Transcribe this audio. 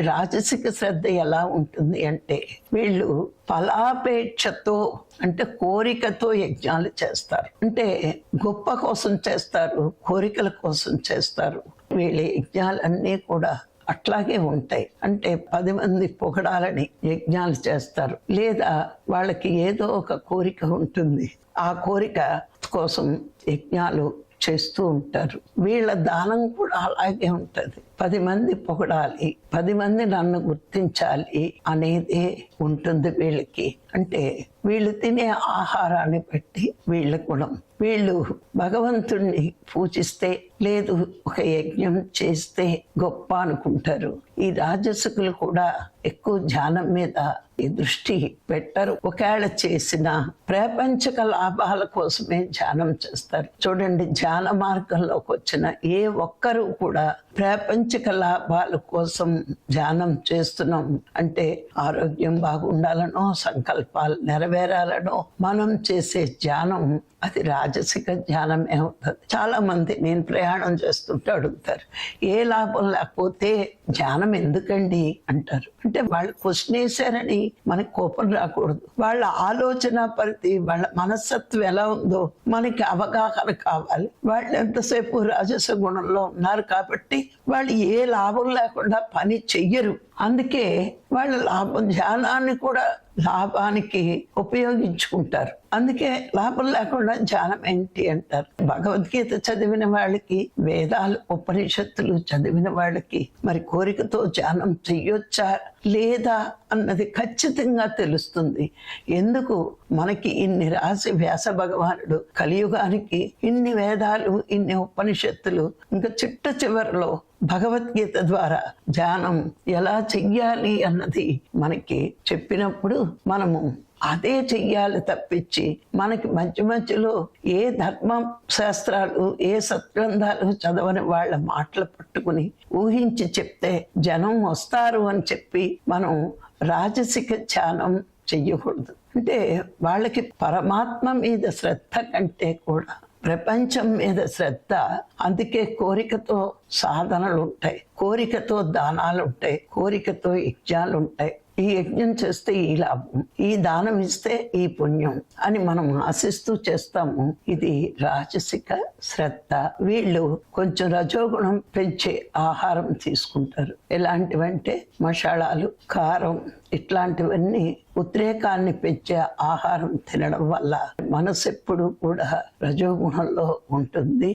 రాజసిక శ్రద్ధ ఎలా ఉంటుంది అంటే వీళ్ళు ఫలాపేక్షతో అంటే కోరికతో యజ్ఞాలు చేస్తారు. అంటే గొప్ప కోసం చేస్తారు కోరికల కోసం చేస్తారు. వీళ్ళ యజ్ఞాలన్నీ కూడా అట్లాగే ఉంటాయి. అంటే పది మంది పొగడాలని యజ్ఞాలు చేస్తారు. లేదా వాళ్ళకి ఏదో ఒక కోరిక ఉంటుంది. ఆ కోరిక కోసం యజ్ఞాలు చేస్తూ ఉంటారు. వీళ్ళ దానం కూడా అలాగే ఉంటుంది. పది మంది పొగడాలి పది మంది నన్ను గుర్తించాలి అనేది ఉంటుంది వీళ్ళకి. అంటే వీళ్ళు తినే ఆహారాన్ని బట్టి వీళ్ళ గుణం. వీళ్ళు భగవంతుణ్ణి పూజిస్తే లేదు ఒక యజ్ఞం చేస్తే గొప్ప అనుకుంటారు. ఈ రాజసుకులు కూడా ఎక్కువ ధ్యానం మీద ఈ దృష్టి పెట్టరు. ఒకవేళ చేసిన ప్రపంచక లాభాల కోసమే ధ్యానం చేస్తారు. చూడండి ధ్యాన మార్గంలోకి వచ్చిన ఏ ఒక్కరూ కూడా ప్రాపంచిక లాభాల కోసం ధ్యానం చేస్తున్నాం. అంటే ఆరోగ్యం బాగుండాలనో సంకల్పాలు నెరవేరాలనో మనం చేసే ధ్యానం అది రాజసిక జ్ఞానం అవుతుంది చాలామంది నేను ప్రయాణం చేస్తుంటే అడుగుతారు ఏ లాభం లేకపోతే జ్ఞానం ఎందుకండి అంటారు. అంటే వాళ్ళు క్వశ్చన్ వేశారని మనకి కోపం రాకూడదు. వాళ్ళ ఆలోచన పరిధి వాళ్ళ మనస్తత్వం ఎలా ఉందో మనకి అవగాహన కావాలి. వాళ్ళు ఎంతసేపు రాజస గుణంలో ఉన్నారు కాబట్టి వాళ్ళు ఏ లాభం లేకుండా పని చెయ్యరు. అందుకే వాళ్ళ లాభం ధ్యానాన్ని కూడా లాభానికి ఉపయోగించుకుంటారు. అందుకే లాభం లేకుండా ధ్యానం ఏంటి అంటారు? భగవద్గీత చదివిన వాళ్ళకి వేదాలు ఉపనిషత్తులు చదివిన వాళ్ళకి మరి కోరికతో ధ్యానం చెయ్యొచ్చా? లేదా అన్నది ఖచ్చితంగా తెలుస్తుంది. ఎందుకు? మనకి ఇన్ని రాసి వ్యాస భగవానుడు కలియుగానికి ఇన్ని వేదాలు ఇన్ని ఉపనిషత్తులు ఇంకా చిట్ట చివరిలో భగవద్గీత ద్వారా ధ్యానం ఎలా చెయ్యాలి అన్నది మనకి చెప్పినప్పుడు మనము అదే చెయ్యాలి తప్పించి మనకి మధ్య మధ్యలో ఏ ధర్మ శాస్త్రాలు ఏ సత్గ్రంథాలు చదవని వాళ్ళ మాటలు పట్టుకుని ఊహించి చెప్తే జనం వస్తారు అని చెప్పి మనం రాజసిక ధ్యానం చెయ్యకూడదు. అంటే వాళ్ళకి పరమాత్మ మీద శ్రద్ధ కంటే కూడా ప్రపంచం మీద శ్రద్ధ అందుకే కోరికతో సాధనలు ఉంటాయి. కోరికతో దానాలు ఉంటాయి. కోరికతో యజ్ఞాలు ఉంటాయి. ఈ యజ్ఞం చేస్తే ఈ లాభం ఈ దానం ఇస్తే ఈ పుణ్యం అని మనం ఆశిస్తూ చేస్తాము. ఇది రాజసిక శ్రద్ధ. వీళ్ళు కొంచెం రజోగుణం పెంచే ఆహారం తీసుకుంటారు. ఎలాంటివంటే మసాలాలు కారం ఇట్లాంటివన్నీ ఉద్రేకాన్ని పెంచే ఆహారం తినడం వల్ల మనసు ఎప్పుడు కూడా రజోగుణంలో ఉంటుంది.